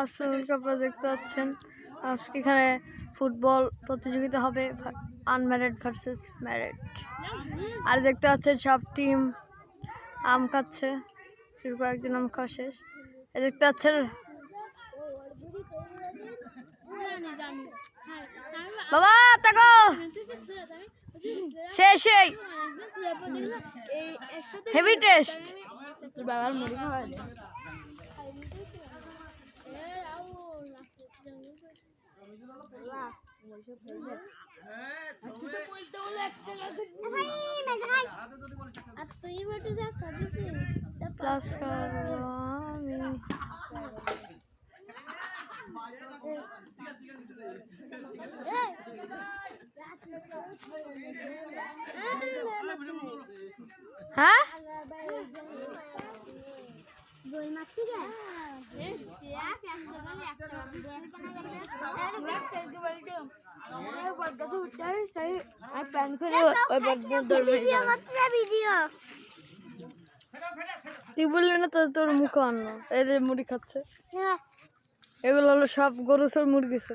আসসালামু আপনারা দেখতে পাচ্ছেন। আজকে এখানে ফুটবল প্রতিযোগিতা হবে আনম্যারিড ভার্সেস ম্যারিড আর দেখতে পাচ্ছেন সব টিম আম খাচ্ছে। শুধু কয়েকজন আম খাওয়া শেষ। দেখতে পাচ্ছেন বাবা তাকো! সেই সেই হেভি টেস্ট বাবার মুড়ি খাওয়া প্লাস করবো আমি হ্যাঁ তুই বললি না তো তোর মুখ অন্য। এই যে মুড়ি খাচ্ছে। এগুলো হলো সব গরু সব মুরগি